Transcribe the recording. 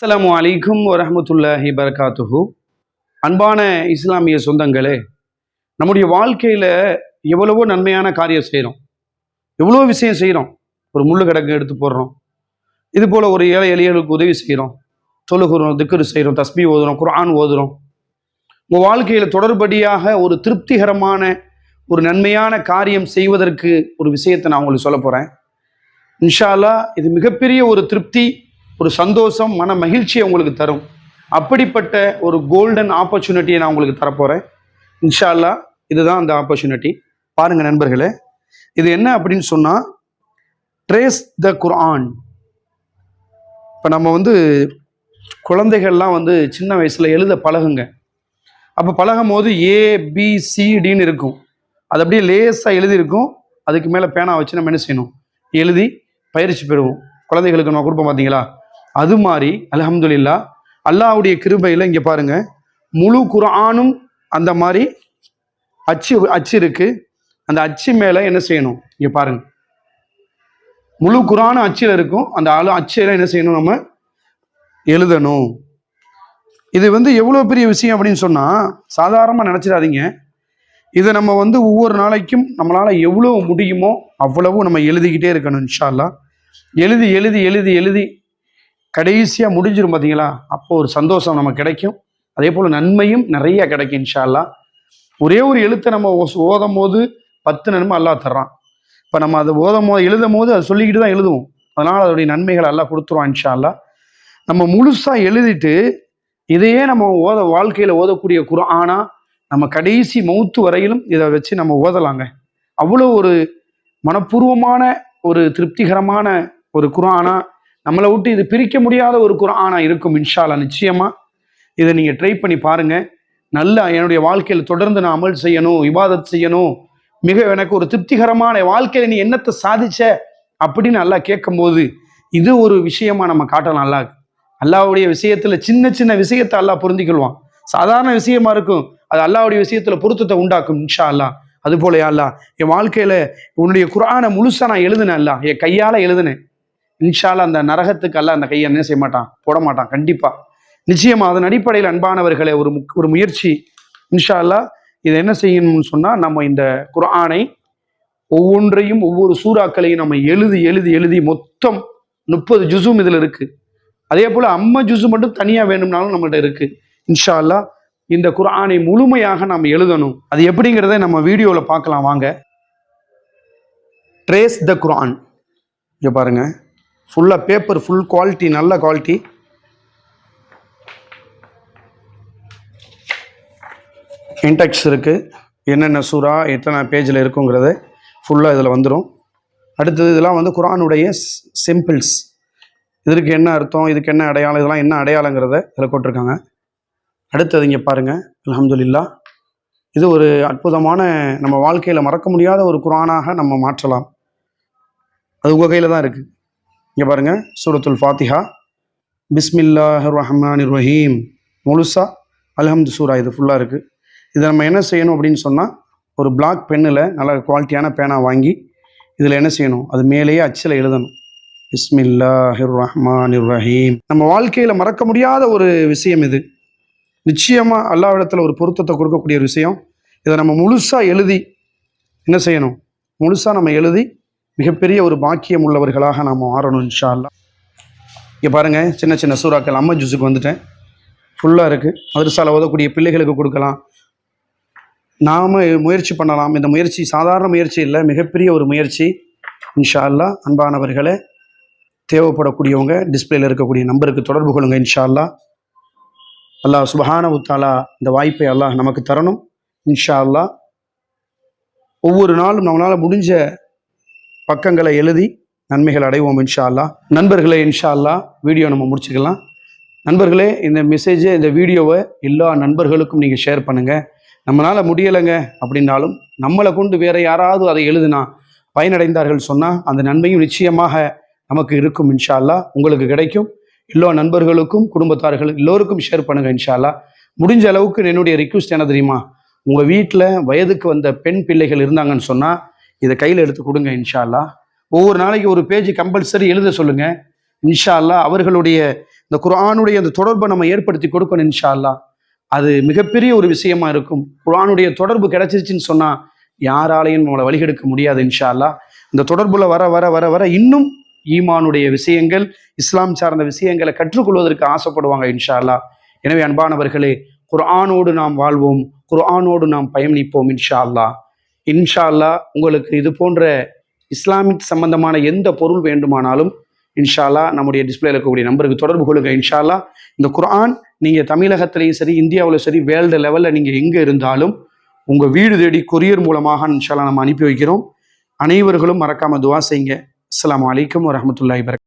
அஸ்லாம் அலைக்கும் வரமத்துல்லாஹி பரகாத்துஹு அன்பான இஸ்லாமிய சொந்தங்களே நம்முடைய வாழ்க்கையில் எவ்வளவோ நன்மையான காரியம் செய்கிறோம் எவ்வளோ விஷயம் செய்கிறோம் ஒரு முள்ளு கிடக்கு எடுத்து போடுறோம். இது போல் ஒரு ஏழை எளியர்களுக்கு உதவி செய்கிறோம் தொழுகிறோம் திக்கரு செய்கிறோம் தஸ்பி ஓதுறோம் குரான் ஓதுறோம். உங்கள் வாழ்க்கையில் தொடர்படியாக ஒரு திருப்திகரமான ஒரு நன்மையான காரியம் செய்வதற்கு ஒரு விஷயத்தை நான் உங்களுக்கு சொல்ல போகிறேன் இன்ஷா அல்லாஹ் இது மிகப்பெரிய ஒரு திருப்தி ஒரு சந்தோஷம் மன மகிழ்ச்சியை உங்களுக்கு தரும். அப்படிப்பட்ட ஒரு கோல்டன் ஆப்பர்ச்சுனிட்டியை நான் உங்களுக்கு தரப்போகிறேன் இன்ஷால்லா இதுதான் அந்த ஆப்பர்ச்சுனிட்டி பாருங்கள் நண்பர்களே இது என்ன அப்படின்னு சொன்னால் ட்ரேஸ் த குர்ஆன் இப்போ நம்ம வந்து குழந்தைகள்லாம் வந்து சின்ன வயசில் எழுத பழகுங்க. அப்போ பழகும் போது ஏ பி சிடின்னு இருக்கும். அது அப்படியே லேசாக எழுதியிருக்கும். அதுக்கு மேலே பேனா வச்சு நம்ம என்ன செய்யணும்? எழுதி பயிற்சி பெறுவோம். குழந்தைகளுக்கு நம்ம கொடுப்போம் பார்த்தீங்களா அது மாதிரி அலஹம்துல்லா அல்லாவுடைய கிருபையில் இங்கே பாருங்க முழு குரானும் அந்த மாதிரி அச்சு அச்சு இருக்கு. அந்த அச்சு மேலே என்ன செய்யணும்? இங்கே பாருங்க. முழு குரானும் அச்சில் இருக்கும். அந்த ஆளு அச்சில் என்ன செய்யணும்? நம்ம எழுதணும். இது வந்து எவ்வளோ பெரிய விஷயம் அப்படின்னு சொன்னால் சாதாரணமாக நினச்சிடாதீங்க. இதை நம்ம வந்து ஒவ்வொரு நாளைக்கும் நம்மளால் எவ்வளோ முடியுமோ அவ்வளவும் நம்ம எழுதிக்கிட்டே இருக்கணும் இன்ஷா எழுதி எழுதி எழுதி எழுதி கடைசியாக முடிஞ்சிடும் பார்த்தீங்களா அப்போ ஒரு சந்தோஷம் நமக்கு கிடைக்கும். அதே போல் நன்மையும் நிறைய கிடைக்கும் இன்ஷால்லா ஒரே ஒரு எழுத்தை நம்ம ஓதும் போது பத்து நன்மை அல்லாஹ் தர்றான். இப்போ நம்ம அதை ஓதும் போது எழுதும் போது அதை சொல்லிக்கிட்டு தான் எழுதுவோம். அதனால் அதோடைய நன்மைகள் எல்லாம் கொடுத்துருவான் இன்ஷால்லா நம்ம முழுசாக எழுதிட்டு இதையே நம்ம ஓத வாழ்க்கையில் ஓதக்கூடிய குர்ஆனா நம்ம கடைசி மௌத்து வரையிலும் இதை வச்சு நம்ம ஓதலாங்க. அவ்வளோ ஒரு மனப்பூர்வமான ஒரு திருப்திகரமான ஒரு குரானா நம்மளை விட்டு இது பிரிக்க முடியாத ஒரு குர்ஆனா இருக்கும் இன்ஷால்லா நிச்சயமா இதை நீங்கள் ட்ரை பண்ணி பாருங்க. நல்ல என்னுடைய வாழ்க்கையில் தொடர்ந்து நான் அமல் செய்யணும் இபாதத் செய்யணும். மிக எனக்கு ஒரு திருப்திகரமான வாழ்க்கையில் நீ என்னத்தை சாதிச்ச அப்படின்னு நல்லா கேட்கும் போது இது ஒரு விஷயமா நம்ம காட்டலாம். அல்லாஹ் அல்லாஹ்வுடைய விஷயத்துல சின்ன சின்ன விஷயத்தை அல்லா புரிஞ்சுக்கொள்வான். சாதாரண விஷயமா இருக்கும். அது அல்லாவுடைய விஷயத்துல பொருத்தத்தை உண்டாக்கும் இன்ஷா அல்லா அது போல அல்லா என் வாழ்க்கையில உன்னுடைய குரானை முழுசா நான் எழுதினேன் அல்லா என் கையால எழுதினேன். இன்ஷால அந்த நரகத்துக்கெல்லாம் அந்த கையை என்ன செய்ய மாட்டான்? போட மாட்டான். கண்டிப்பா. நிச்சயமா அதன் அடிப்படையில் அன்பானவர்களே ஒரு ஒரு முயற்சி. இன்ஷா அல்லாஹ் இதை என்ன செய்யணும்னு சொன்னா நம்ம இந்த குரானை ஒவ்வொன்றையும் ஒவ்வொரு சூறாக்களையும் நம்ம எழுதி எழுதி எழுதி மொத்தம் முப்பது ஜுசும் இதுல இருக்கு. அதே போல அம்ம ஜுசு மட்டும் தனியா வேணும்னாலும் நம்மகிட்ட இருக்கு. இன்ஷா அல்லாஹ் இந்த குர்ஆனை முழுமையாக நாம் எழுதணும். அது எப்படிங்கிறத நம்ம வீடியோவில் பார்க்கலாம். வாங்க. ட்ரேஸ் த குரான் இங்கே பாருங்கள் ஃபுல்லாக பேப்பர் ஃபுல் குவாலிட்டி நல்ல குவாலிட்டி இன்டெக்ஸ் இருக்குது என்னென்ன சூறா எத்தனை பேஜில் இருக்குங்கிறது ஃபுல்லாக இதில் வந்துடும் அடுத்தது இதெல்லாம் வந்து குரானுடைய சிம்பிள்ஸ் இதற்கு என்ன அர்த்தம் இதுக்கு என்ன அடையாளம் இதெல்லாம் என்ன அடையாளங்கிறத இதில் போட்டிருக்காங்க. அடுத்தது இங்கே பாருங்கள் அலமதுல்லா இது ஒரு அற்புதமான நம்ம வாழ்க்கையில் மறக்க முடியாத ஒரு குரானாக நம்ம மாற்றலாம். அது உங்கள் கையில் தான் இருக்குது இங்கே பாருங்கள் சூரத்துல் ஃபாத்திஹா. பிஸ்மில்லாஹ் ரஹ்மான் ரஹீம் முழுசா அலஹம்து சூரா இது ஃபுல்லாக இருக்குது இதை நம்ம என்ன செய்யணும் அப்படின்னு சொன்னால் ஒரு பிளாக் பென்னில் நல்ல குவாலிட்டியான பேனா வாங்கி இதில் என்ன செய்யணும்? அது மேலேயே அச்சில் எழுதணும். பிஸ்மில்லாஹிர் ரஹ்மான் ரஹீம் நம்ம வாழ்க்கையில் மறக்க முடியாத ஒரு விஷயம் இது. நிச்சயமாக அல்லாவிடத்தில் ஒரு பொருத்தத்தை கொடுக்கக்கூடிய ஒரு விஷயம். இதை நம்ம முழுசாக எழுதி என்ன செய்யணும்? முழுசாக நம்ம எழுதி மிகப்பெரிய ஒரு பாக்கியம் உள்ளவர்களாக நாம் மாறணும் இன்ஷா அல்லாஹ் இங்கே பாருங்கள் சின்ன சின்ன சூறாக்கள். அம்மா ஜூஸுக்கு வந்துட்டேன். ஃபுல்லாக இருக்குது மதரசால ஓதக்கூடிய பிள்ளைகளுக்கு கொடுக்கலாம். நாம் முயற்சி பண்ணலாம். இந்த முயற்சி சாதாரண முயற்சி இல்லை மிகப்பெரிய ஒரு முயற்சி. இன்ஷா அல்லாஹ் அன்பானவர்களே தேவைப்படக்கூடியவங்க டிஸ்பிளேல இருக்கக்கூடிய நம்பருக்கு தொடர்பு கொள்ளுங்க இன்ஷா அல்லாஹ் அல்லாஹ் சுபஹான உத்தாலா இந்த வாய்ப்பை அல்லாஹ் நமக்கு தரணும் இன்ஷா அல்லாஹ் ஒவ்வொரு நாளும் நம்மளால் முடிஞ்ச பக்கங்களை எழுதி நன்மைகள் அடைவோம் இன்ஷா அல்லா நண்பர்களே இன்ஷா அல்லா வீடியோ நம்ம முடிச்சுக்கலாம். நண்பர்களே இந்த மெசேஜை இந்த வீடியோவை எல்லா நண்பர்களுக்கும் நீங்கள் ஷேர் பண்ணுங்கள் நம்மளால் முடியலைங்க அப்படின்னாலும் நம்மளை கொண்டு வேற யாராவது அதை எழுதுனா பயனடைந்தார்கள் சொன்னால் அந்த நன்மையும் நிச்சயமாக நமக்கு இருக்கும் இன்ஷா அல்லா உங்களுக்கு கிடைக்கும். எல்லா நண்பர்களுக்கும் குடும்பத்தார்கள் எல்லோருக்கும் ஷேர் பண்ணுங்கள் இன்ஷா முடிஞ்ச அளவுக்கு என்னுடைய ரிக்வஸ்ட் என்ன தெரியுமா? உங்கள் வீட்டில் வயதுக்கு வந்த பெண் பிள்ளைகள் இருந்தாங்கன்னு சொன்னால் இதை கையில் எடுத்து கொடுங்க இன்ஷால்லா ஒவ்வொரு நாளைக்கு ஒரு பேஜ் கம்பல்சரி எழுத சொல்லுங்க. இன்ஷால்லா அவர்களுடைய இந்த குர்ஆனுடைய அந்த தொடர்பை நம்ம ஏற்படுத்தி கொடுக்கணும் இன்ஷால்லா அது மிகப்பெரிய ஒரு விஷயமா இருக்கும். குரானுடைய தொடர்பு கிடைச்சிருச்சுன்னு சொன்னால் யாராலையும் நம்மளை வழிகெடுக்க முடியாது இன்ஷால்லா இந்த தொடர்புல வர வர வர வர இன்னும் ஈமானுடைய விஷயங்கள் இஸ்லாம் சார்ந்த விஷயங்களை கற்றுக்கொள்வதற்கு ஆசைப்படுவாங்க இன்ஷால்லா எனவே அன்பானவர்களே குர்ஆனோடு நாம் வாழ்வோம் குர்ஆனோடு நாம் பயணிப்போம் இன்ஷா அல்லா இன்ஷால்லா உங்களுக்கு இது போன்ற இஸ்லாமிக் சம்பந்தமான எந்த பொருள் வேண்டுமானாலும் இன்ஷால்லா நம்முடைய டிஸ்பிளேல இருக்கக்கூடிய நம்பருக்கு தொடர்பு கொள்ளுங்க. இன்ஷால்லா இந்த குரான் நீங்கள் தமிழகத்திலையும் சரி இந்தியாவிலையும் சரி வேர்ல்டு லெவலில் நீங்கள் எங்கே இருந்தாலும் உங்கள் வீடு தேடி கொரியர் மூலமாக இன்ஷால்லா நம்ம அனுப்பி வைக்கிறோம். அனைவர்களும் மறக்காமல் துவா செய்யுங்க. அஸ்லாம் அலைக்கும் வரஹ்மத்துல்லாஹி வபரகாத்துஹு